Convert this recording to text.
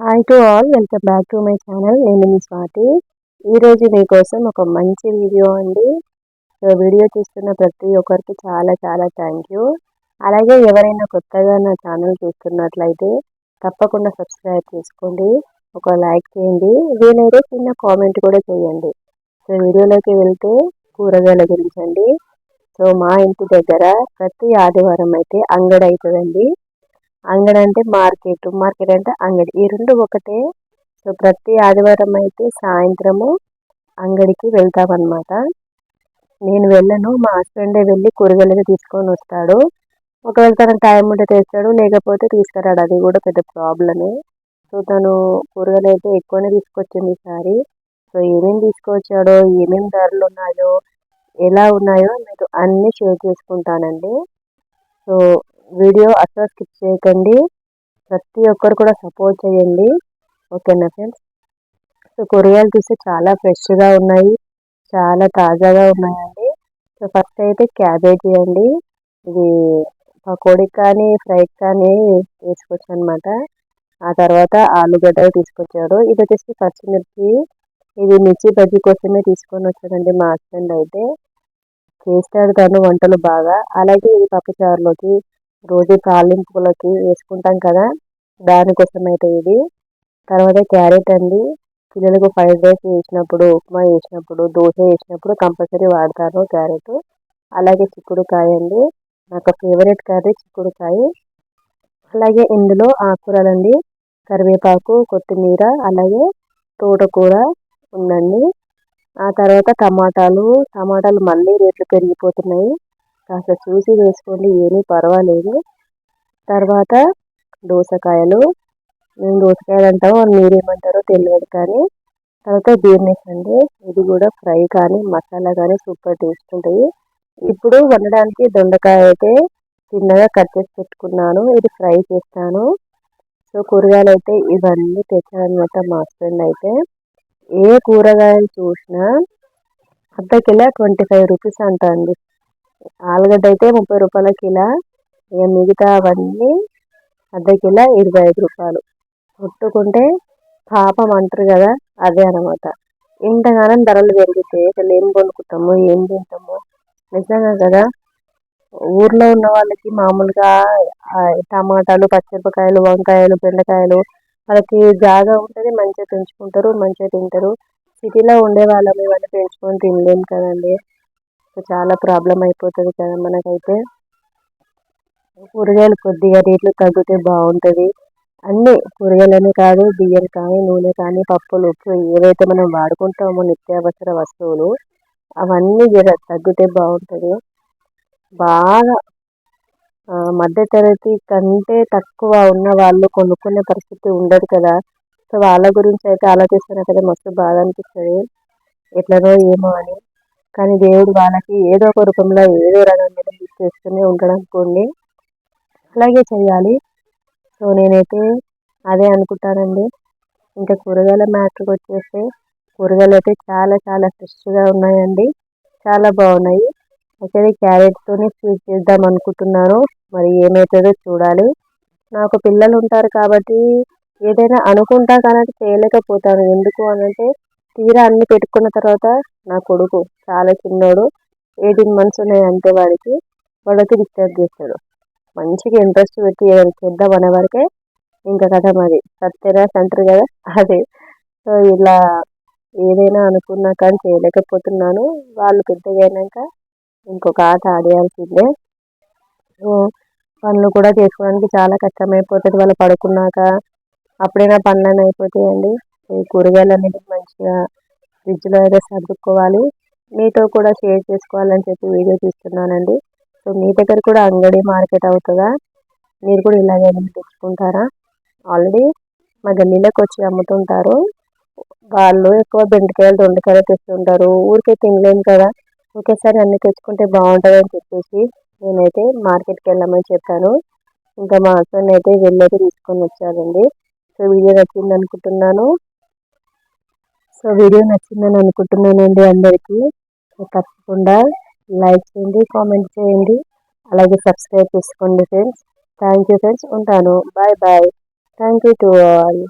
Hi to all welcome back to my channel నేను మీ స్వాతి. ఈరోజు మీకోసం ఒక మంచి వీడియో అండి. సో వీడియో చూస్తున్న ప్రతి ఒక్కరికి చాలా చాలా థ్యాంక్ యూ అలాగే ఎవరైనా కొత్తగా నా ఛానల్ చూస్తున్నట్లయితే తప్పకుండా సబ్స్క్రైబ్ చేసుకోండి. ఒక లైక్ చేయండి. వీలైతే చిన్న కామెంట్ కూడా చేయండి. సో వీడియోలోకి వెళ్తే కూరగాయల గురించి అండి. సో మా ఇంటి దగ్గర ప్రతి ఆదివారం అయితే అంగడి అవుతుందండి. అంగడి అంటే మార్కెట్ మార్కెట్ అంటే అంగడి. ఈ రెండు ఒకటే. సో ప్రతి ఆదివారం అయితే సాయంత్రము అంగడికి వెళ్తామన్నమాట. నేను వెళ్ళను మా హస్బెండే వెళ్ళి కూరగాయలు తీసుకొని వస్తాడు. ఒకవేళ తన టైం ఉంటే తెస్తాడు లేకపోతే తీసుకురాడు అది కూడా పెద్ద ప్రాబ్లమే సో తను కూరగాయలు అయితే ఎక్కువనే తీసుకొచ్చింది ఈసారి సో ఏమేమి తీసుకొచ్చాడో ఏమేమి ధరలు ఉన్నాయో ఎలా ఉన్నాయో మీరు అన్నీ షేర్ చేసుకుంటానండి. సో వీడియో అసలు స్కిప్ చేయకండి. ప్రతి ఒక్కరు కూడా సపోర్ట్ చేయండి. ఓకేనా ఫ్రెండ్స్? సో కూరగాయలు చూస్తే చాలా ఫ్రెష్గా ఉన్నాయి. చాలా తాజాగా ఉన్నాయండి. సో ఫస్ట్ అయితే క్యాబేజీ అండి. ఇది పకోడీకి కానీ ఫ్రైకి కానీ తీసుకొచ్చాను అనమాట ఆ తర్వాత ఆలుగడ్డ తీసుకొచ్చాడు ఇది వచ్చేసి పచ్చిమిర్చి. ఇది మిర్చి బజ్జీ కోసమే తీసుకొని వచ్చాడండి మా హస్బెండ్ అయితే. చేస్తాడు తను వంటలు బాగా. అలాగే ఇది పప్పుచారులోకి రోజు తాలింపులకి వేసుకుంటాం కదా దానికోసం అయితే ఇది. తర్వాత క్యారెట్ అండి. పిల్లలకు ఫ్రైడ్ రైస్ వేసినప్పుడు ఉప్మా వేసినప్పుడు దోశ వేసినప్పుడు కంపల్సరీ వాడతాను క్యారెట్. అలాగే చిక్కుడుకాయ అండి. నాకు ఫేవరెట్ కర్రీ చిక్కుడుకాయ. అలాగే ఇందులో ఆకుకూరలండి. కరివేపాకు కొత్తిమీర అలాగే తోటకూర ఉందండి. ఆ తర్వాత టమాటాలు టమాటాలు మళ్ళీ రేట్లు పెరిగిపోతున్నాయి. కాస్త చూసి వేసుకోండి ఏమీ పర్వాలేదు. తర్వాత దోసకాయలు మేము దోసకాయలు అంటాము మీరేమంటారో తెలియదు కానీ తర్వాత బీర్నెస్ అండి. ఇది కూడా ఫ్రై కానీ మసాలా కానీ సూపర్ టేస్ట్ ఉంటుంది ఇప్పుడు వండడానికి దొండకాయ అయితే చిన్నగా కట్ చేసి పెట్టుకున్నాను ఇది ఫ్రై చేస్తాను. సో కూరగాయలు అయితే ఇవన్నీ తెచ్చారనమాట మా హస్బెండ్ అయితే. ఏ కూరగాయలు చూసినా అర్ధ కిలో ట్వంటీ ఫైవ్ రూపీస్ అంట అండి. ఆలుగడ్డ అయితే ముప్పై రూపాయల కిలో ఇక మిగతా అవన్నీ అర్ధ కిలో ఇరవై ఐదు రూపాయలు. కొట్టుకుంటే పాపం అంటారు కదా అదే అనమాట ఇంతగానం ధరలు పెరిగితే అసలు ఏం కొనుక్కుంటాము ఏం తింటాము? నిజంగా కదా ఊర్లో ఉన్న వాళ్ళకి మామూలుగా టమాటాలు పచ్చిమిరపకాయలు వంకాయలు బెండకాయలు వాళ్ళకి జాగా ఉంటుంది మంచిగా పెంచుకుంటారు మంచిగా తింటారు. సిటీలో ఉండే వాళ్ళని ఇవన్నీ పెంచుకొని తినలేము కదండి. చాలా ప్రాబ్లం అయిపోతుంది కదా మనకైతే. కూరగాయలు కొద్దిగా రేట్లు తగ్గితే బాగుంటుంది. అన్నీ కూరగాయలనే కాదు బియ్యం కానీ నూనె కానీ పప్పులు ఉప్పు ఏవైతే మనం వాడుకుంటామో నిత్యావసర వస్తువులు అవన్నీ జర తగ్గితే బాగుంటుంది. బాగా మధ్యతరగతి కంటే తక్కువ ఉన్న వాళ్ళు కొనుక్కునే పరిస్థితి ఉండదు కదా. సో వాళ్ళ గురించి అయితే ఆలోచిస్తున్నా కదా మస్తు బాధ అనిపిస్తుంది. ఎట్లనో ఏమో అని. కానీ దేవుడు వాళ్ళకి ఏదో ఒక రూపంలో ఏదో రకంగా చేస్తూనే ఉంటాడు అనుకోండి అలాగే చేయాలి. సో నేనైతే అదే అనుకుంటానండి. ఇంకా కూరగాయల మ్యాటర్కి వచ్చేస్తే కూరగాయలు అయితే చాలా చాలా ఫ్రెష్గా ఉన్నాయండి. చాలా బాగున్నాయి. అయితే క్యారెట్తోనే స్వీట్ చేద్దాం అనుకుంటున్నాను. మరి ఏమవుతుందో చూడాలి. నాకు పిల్లలు ఉంటారు కాబట్టి ఏదైనా అనుకుంటా కానీ చేయలేకపోతాను. ఎందుకు అనంటే తీరా అన్ని పెట్టుకున్న తర్వాత నా కొడుకు చాలా చిన్నోడు ఎయిటీన్ మంత్స్ ఉన్నాయి అంతే వాడికి. వాడికి డిస్టర్బ్ చేస్తాడు. మంచిగా ఇంట్రెస్ట్ పెట్టి ఏదైనా చేద్దాం అనే వరకే ఇంకా కథ మరి సత్యరాజ్ అంటారు కదా? అదే. సో ఇలా ఏదైనా అనుకున్నా కానీ చేయలేకపోతున్నాను. వాళ్ళు పెద్దగా అయినాక ఇంకొక ఆట ఆడేయాల్సిందే. సో పనులు కూడా చేసుకోవడానికి చాలా కష్టమైపోతుంది. వాళ్ళు పడుకున్నాక అప్పుడైనా పనులన్నీ అయిపోతాయండి. ఈ కూరగాయలు అనేది మంచిగా ఫ్రిడ్జ్లో అయితే సర్దుకోవాలి. మీతో కూడా షేర్ చేసుకోవాలని చెప్పి వీడియో తీస్తున్నానండి. సో మీ దగ్గర కూడా అంగడి మార్కెట్ అవుతుందా? మీరు కూడా ఇలాగే తెచ్చుకుంటారా? ఆల్రెడీ మా గల్లీలోకి వచ్చి అమ్ముతుంటారు. వాళ్ళు ఎక్కువ బెండకాయలు దొండకాయలు తెస్తుంటారు. ఊరికే తినలేము కదా. ఒకేసారి అన్ని తెచ్చుకుంటే బాగుంటుంది అని చెప్పేసి నేనైతే మార్కెట్కి వెళ్ళమని చెప్పాను. ఇంకా మా హస్బెండ్ అయితే వెళ్ళేది తీసుకొని వచ్చారండి సో వీడియో నచ్చింది అనుకుంటున్నాను. సో వీడియో నచ్చిందని అనుకుంటున్నానండి అందరికీ. తప్పకుండా లైక్ చేయండి కామెంట్ చేయండి. అలాగే సబ్స్క్రైబ్ చేసుకోండి ఫ్రెండ్స్. Thank you friends. ఉంటాను. Bye bye. Thank you to all.